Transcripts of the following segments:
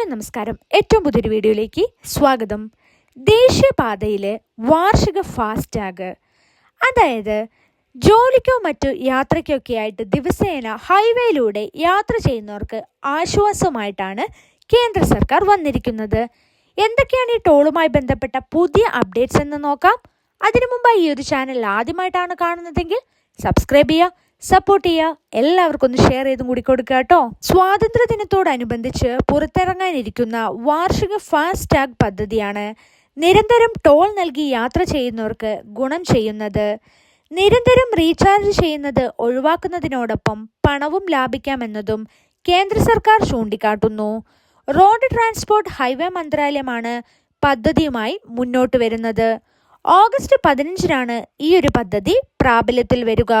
Hello നമസ്കാരം. ഏറ്റവും പുതിയൊരു വീഡിയോയിലേക്ക് സ്വാഗതം. ദേശീയപാതയിലെ വാർഷിക ഫാസ്ടാഗ് അതായത് ജോലിക്കോ മറ്റു യാത്രയ്ക്കൊക്കെ ആയിട്ട് ദിവസേന ഹൈവേയിലൂടെ യാത്ര ചെയ്യുന്നവർക്ക് ആശ്വാസമായിട്ടാണ് കേന്ദ്ര സർക്കാർ വന്നിരിക്കുന്നത്. എന്തൊക്കെയാണ് ഈ ടോളുമായി ബന്ധപ്പെട്ട പുതിയ അപ്ഡേറ്റ്സ് എന്ന് നോക്കാം? അതിനു മുമ്പായി ഈ ഒരു ചാനൽ ആദ്യമായിട്ടാണ് കാണുന്നതെങ്കിൽ സബ്സ്ക്രൈബ് ചെയ്യുക സപ്പോർട്ട് ചെയ്യുക എല്ലാവർക്കും ഒന്ന് ഷെയർ ചെയ്തും കൂടി കൊടുക്കുക കേട്ടോ സ്വാതന്ത്ര്യ ദിനത്തോടനുബന്ധിച്ച് പുറത്തിറങ്ങാനിരിക്കുന്ന വാർഷിക ഫാസ്റ്റ് ടാഗ് പദ്ധതിയാണ് നിരന്തരം ടോൾ നൽകി യാത്ര ചെയ്യുന്നവർക്ക് ഗുണം ചെയ്യുന്നത്. നിരന്തരം റീചാർജ് ചെയ്യുന്നത് ഒഴിവാക്കുന്നതിനോടൊപ്പം പണവും ലാഭിക്കാമെന്നതും കേന്ദ്ര സർക്കാർ ചൂണ്ടിക്കാട്ടുന്നു. റോഡ് ട്രാൻസ്പോർട്ട് ഹൈവേ മന്ത്രാലയമാണ് പദ്ധതിയുമായി മുന്നോട്ട് വരുന്നത്. ഓഗസ്റ്റ് പതിനഞ്ചിനാണ് ഈ ഒരു പദ്ധതി പ്രാബല്യത്തിൽ വരിക.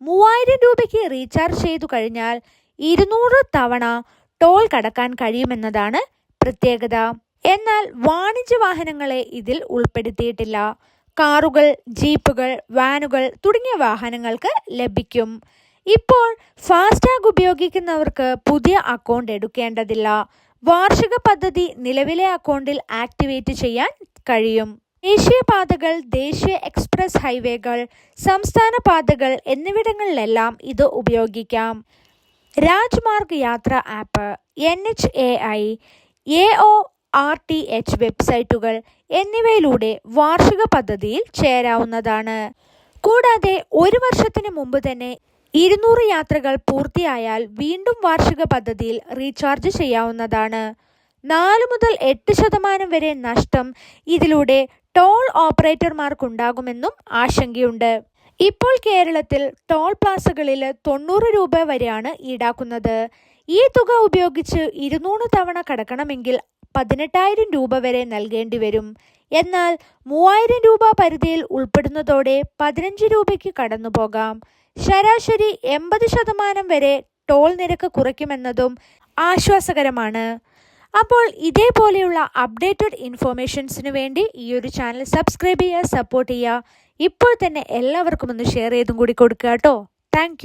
മൂവായിരം രൂപയ്ക്ക് റീചാർജ് ചെയ്തു കഴിഞ്ഞാൽ ഇരുന്നൂറ് തവണ ടോൾ കടക്കാൻ കഴിയുമെന്നതാണ് പ്രത്യേകത. എന്നാൽ വാണിജ്യ വാഹനങ്ങളെ ഇതിൽ ഉൾപ്പെടുത്തിയിട്ടില്ല. കാറുകൾ ജീപ്പുകൾ വാനുകൾ തുടങ്ങിയ വാഹനങ്ങൾക്ക് ലഭിക്കും. ഇപ്പോൾ ഫാസ്ടാഗ് ഉപയോഗിക്കുന്നവർക്ക് പുതിയ അക്കൗണ്ട് എടുക്കേണ്ടതില്ല. വാർഷിക പദ്ധതി നിലവിലെ അക്കൗണ്ടിൽ ആക്ടിവേറ്റ് ചെയ്യാൻ കഴിയും. ദേശീയപാതകൾ ദേശീയ എക്സ്പ്രസ് ഹൈവേകൾ സംസ്ഥാന പാതകൾ എന്നിവിടങ്ങളിലെല്ലാം ഇത് ഉപയോഗിക്കാം. Rajmarg Yatra app N H A I A O R T H വെബ്സൈറ്റുകൾ എന്നിവയിലൂടെ വാർഷിക പദ്ധതിയിൽ ചേരാവുന്നതാണ്. കൂടാതെ ഒരു വർഷത്തിന് മുമ്പ് തന്നെ ഇരുന്നൂറ് യാത്രകൾ പൂർത്തിയായാൽ വീണ്ടും വാർഷിക പദ്ധതിയിൽ റീചാർജ് ചെയ്യാവുന്നതാണ്. നാല് മുതൽ എട്ട് ശതമാനം വരെ നഷ്ടം ഇതിലൂടെ ടോൾ ഓപ്പറേറ്റർമാർക്കുണ്ടാകുമെന്നും ആശങ്കയുണ്ട്. ഇപ്പോൾ കേരളത്തിൽ ടോൾ പ്ലാസകളിൽ തൊണ്ണൂറ് രൂപ വരെയാണ് ഈടാക്കുന്നത്. ഈ തുക ഉപയോഗിച്ച് ഇരുന്നൂറ് തവണ കടക്കണമെങ്കിൽ പതിനെട്ടായിരം രൂപ വരെ നൽകേണ്ടി വരും. എന്നാൽ മൂവായിരം രൂപ പരിധിയിൽ ഉൾപ്പെടുന്നതോടെ പതിനഞ്ച് രൂപയ്ക്ക് കടന്നു പോകാം ശരാശരി എൺപത് ശതമാനം വരെ ടോൾ നിരക്ക് കുറയ്ക്കുമെന്നതും ആശ്വാസകരമാണ്. അപ്പോൾ ഇതേപോലെയുള്ള അപ്ഡേറ്റഡ് ഇൻഫോർമേഷൻസിന് വേണ്ടി ഈ ഒരു ചാനൽ സബ്സ്ക്രൈബ് ചെയ്യുക സപ്പോർട്ട് ചെയ്യുക. ഇപ്പോൾ തന്നെ എല്ലാവർക്കും ഒന്ന് ഷെയർ ചെയ്തും കൂടി കൊടുക്കുക കേട്ടോ. താങ്ക്